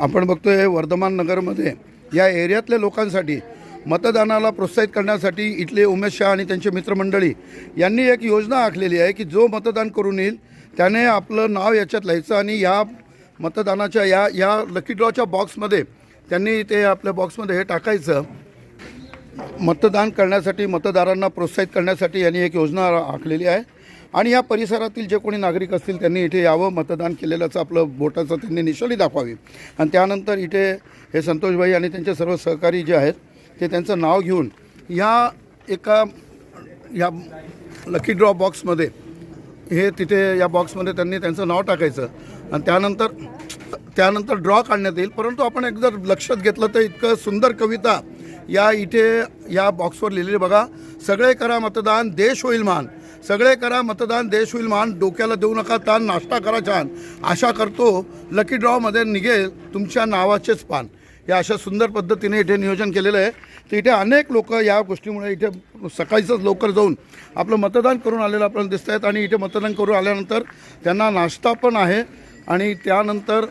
आपण बघतोय वर्धमान नगरमध्ये या एरियातल्या लोकांसाठी मतदानाला प्रोत्साहित करण्यासाठी इथले उमेश शहा आणि त्यांचे मित्रमंडळी यांनी एक योजना आखलेली आहे की जो मतदान करून येईल त्याने आपलं नाव याच्यात लिहायचं आणि या मतदानाच्या या या लकी ड्रॉच्या बॉक्समध्ये त्यांनी ते आपल्या बॉक्समध्ये हे टाकायचं. मतदान करण्यासाठी मतदारांना प्रोत्साहित करण्यासाठी यांनी एक योजना आखलेली आहे. आणि या परिसरातील जे कोणी नागरिक असतील त्यांनी इथे यावं मतदान केलेल्याचं आपलं बोटाचं त्यांनी निशाणी दाखवावी. आणि त्यानंतर इथे हे संतोषभाई आणि त्यांचे सर्व सहकारी जे आहेत ते त्यांचं नाव घेऊन या एका या लकी ड्रॉ बॉक्समध्ये हे तिथे या बॉक्समध्ये त्यांनी त्यांचं नाव टाकायचं. आणि त्यानंतर त्यानंतर ड्रॉ काढण्यात येईल. परंतु आपण एकदा लक्षात घेतलं तर इतकं सुंदर कविता या इथे या बॉक्सवर लिहिलेले बघा सगळे करा मतदान देश होईल मान. सगळे करा मतदान देश होईल मान. डोक्याला देऊ नका ताण नाश्ता करा छान. आशा करतो लकी ड्रॉमध्ये निघेल तुमच्या नावाचेच पान. या अशा सुंदर पद्धतीने इथे नियोजन केलेलं आहे. तर इथे अनेक लोक या गोष्टीमुळे इथे सकाळीच लवकर जाऊन आपलं मतदान करून आलेलं आपल्याला दिसत आहेत आणि इथे मतदान करून आल्यानंतर त्यांना नाश्ता पण आहे आणि त्यानंतर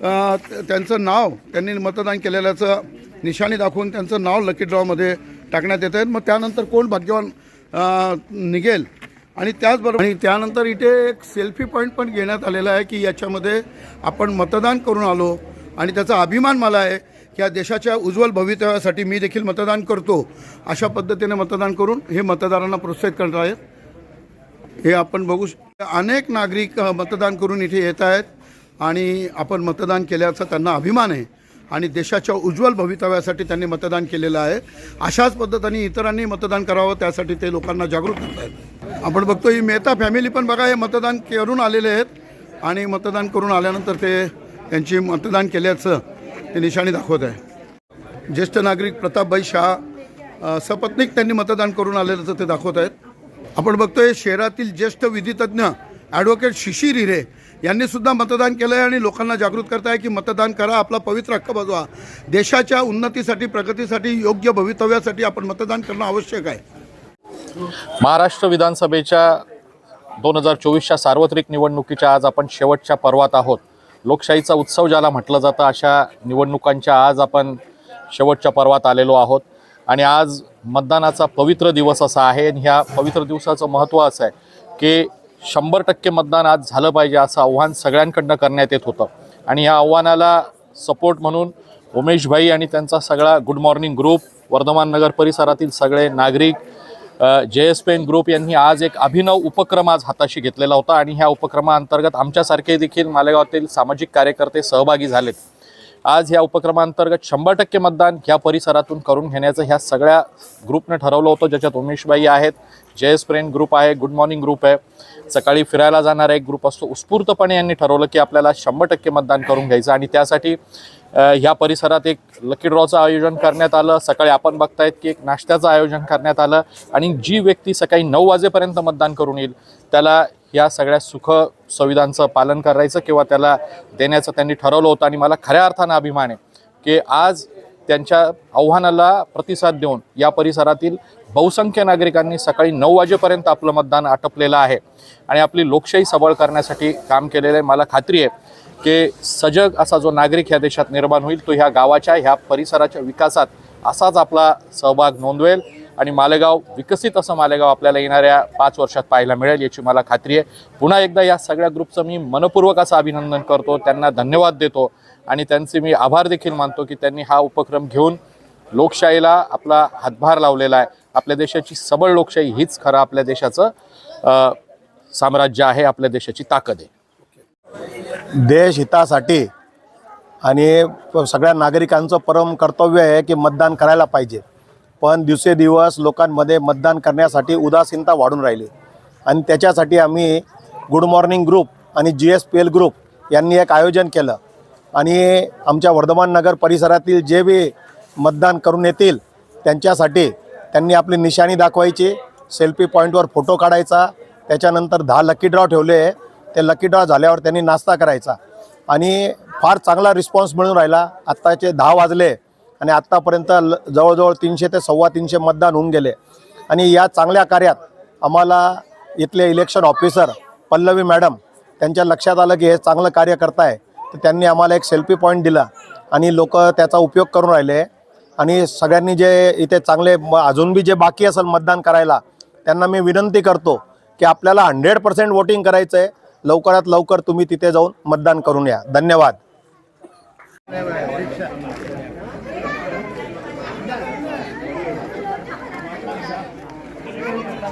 त्यांचं नाव त्यांनी मतदान केलेल्याचं निशाणी दाखवून त्यांचं नाव लकी ड्रॉमध्ये टाकण्यात येत आहेत मग त्यानंतर कोण भाग्यवान निघेल? आणि त्याचबरोबर आणि त्यानंतर इथे एक सेल्फी पॉईंट पण घेण्यात आलेला आहे की याच्यामध्ये आपण मतदान करून आलो आणि त्याचा अभिमान मला आहे की या देशाच्या उज्ज्वल भवितव्यासाठी मी देखील मतदान करतो. अशा पद्धतीने मतदान करून हे मतदारांना प्रोत्साहित करणार आहेत. हे आपण बघू अनेक नागरिक मतदान करून इथे येत आहेत आणि आपण मतदान केल्याचा त्यांना अभिमान आहे. आणि देशाच्या उज्ज्वल भवितव्यासाठी त्यांनी मतदान केलेलं आहे. अशाच पद्धतीने इतरांनी मतदान करावं त्यासाठी ते लोकांना जागृत करत आहेत आपण बघतो ही मेहता फॅमिली पण बघा हे मतदान करून आलेले आहेत. आणि मतदान करून आल्यानंतर ते त्यांची मतदान केल्याचं ते निशाणी दाखवत आहे. ज्येष्ठ नागरिक प्रतापभाई शहा सपत्निक सपत्नीक त्यांनी मतदान करून आलेलं ते दाखवत आहेत. आपण बघतोय शहरातील ज्येष्ठ विधितज्ञ ॲडव्होकेट शिशिर हिरे यांनी सुद्धा मतदान केलं आहे आणि लोकांना जागृत करताय की मतदान करा आपला पवित्र हक्क बजवा. देशाच्या उन्नतीसाठी प्रगतीसाठी योग्य भवितव्यासाठी आपण मतदान करणं आवश्यक आहे. महाराष्ट्र विधानसभेच्या दोन हजार चोवीसच्या सार्वत्रिक निवडणुकीच्या आज आपण शेवटच्या पर्वात आहोत. लोकशाहीचा उत्सव ज्याला म्हटलं जातं अशा निवडणुकांच्या आज आपण शेवटच्या पर्वात आलेलो आहोत. आणि आज मतदानाचा पवित्र दिवस असा आहे आणि ह्या पवित्र दिवसाचं महत्त्व असं आहे की शंभर टक्के मतदान आज झालं पाहिजे असं आव्हान सगळ्यांकडनं करण्यात येत होतं. आणि या आव्हानाला सपोर्ट म्हणून उमेशभाई आणि त्यांचा सगळा good morning group Vardhaman Nagar परिसरातील सगळे नागरिक जे एस पेन ग्रुप यांनी आज एक अभिनव उपक्रम आज हाताशी घेतलेला होता आणि ह्या उपक्रमाअंतर्गत आमच्यासारखे देखील मालेगावातील सामाजिक कार्यकर्ते सहभागी झालेत. आज ह्या उपक्रमांतर्गत शंभर टक्के मतदान ह्या परिसरातून करून घेण्याचं ह्या सगळ्या ग्रुपने ठरवलं होतं ज्याच्यात उमेशबाई आहेत जयस फ्रेंड ग्रुप आहे गुड मॉर्निंग ग्रुप आहे. सकाळी फिरायला जाणारा एक ग्रुप असतो. उत्स्फूर्तपणे यांनी ठरवलं की आपल्याला शंभर टक्के मतदान करून घ्यायचं आणि त्यासाठी ह्या परिसरात एक लकी ड्रॉचं आयोजन करण्यात आलं. सकाळी आपण बघतायत की एक नाश्त्याचं आयोजन करण्यात आलं आणि जी व्यक्ती सकाळी नऊ वाजेपर्यंत मतदान करून येईल त्याला या सगळ्या सुख संविधानचं पालन करायचं किंवा त्याला देण्याचं त्यांनी ठरवलं होतं. आणि मला खऱ्या अर्थानं अभिमान आहे की आज त्यांच्या आव्हानाला प्रतिसाद देऊन या परिसरातील बहुसंख्य नागरिकांनी सकाळी नऊ वाजेपर्यंत आपलं मतदान आटपलेलं आहे. आणि आपली लोकशाही सबळ करण्यासाठी काम केलेलं आहे. मला खात्री आहे की सजग असा जो नागरिक ह्या देशात निर्माण होईल तो ह्या गावाच्या ह्या परिसराच्या विकासात असाच आपला सहभाग नोंदवेल. आणि मालेगाव विकसित असं मालेगाव आपल्याला येणाऱ्या पाच वर्षात पाहायला मिळेल याची मला खात्री आहे. पुन्हा एकदा या सगळ्या ग्रुपचं मी मनपूर्वक असं अभिनंदन करतो त्यांना धन्यवाद देतो आणि त्यांचे मी आभार देखील मानतो की त्यांनी हा उपक्रम घेऊन लोकशाहीला आपला हातभार लावलेला आहे. आपल्या देशाची सबळ लोकशाही हीच खरं आपल्या देशाचं साम्राज्य आहे आपल्या देशाची ताकद आहे. देश हितासाठी आणि सगळ्या नागरिकांचं परम कर्तव्य आहे की मतदान करायला पाहिजे. पण दिवसेदिवस लोकांमध्ये मतदान करण्यासाठी उदासीनता वाढून राहिली. आणि त्याच्यासाठी आम्ही गुड मॉर्निंग ग्रुप आणि G S P L group यांनी एक आयोजन केलं. आणि आमच्या वर्धमान नगर परिसरातील जे बी मतदान करून येतील त्यांच्यासाठी त्यांनी आपली निशाणी दाखवायची सेल्फी पॉईंटवर फोटो काढायचा त्याच्यानंतर दहा लकी ड्रॉ ठेवले ते लकी ड्रॉ झाल्यावर त्यांनी नाश्ता करायचा. आणि फार चांगला रिस्पॉन्स मिळून राहिला. आत्ताचे दहा वाजले आणि आत्तापर्यंत ल जवळजवळ तीनशे ते सव्वा तीनशे मतदान होऊन गेले. आणि या चांगल्या कार्यात आम्हाला इथले इलेक्शन ऑफिसर पल्लवी मॅडम त्यांच्या लक्षात आलं की हे चांगलं कार्य करताय. तर त्यांनी आम्हाला एक सेल्फी पॉईंट दिला आणि लोक त्याचा उपयोग करून राहिले. आणि सगळ्यांनी जे इथे चांगले अजून बी जे बाकी असेल मतदान करायला त्यांना मी विनंती करतो की आपल्याला हंड्रेड पर्सेंट वोटिंग करायचं आहे लवकरात लवकर तुम्ही तिथे जाऊन मतदान करून या. धन्यवाद.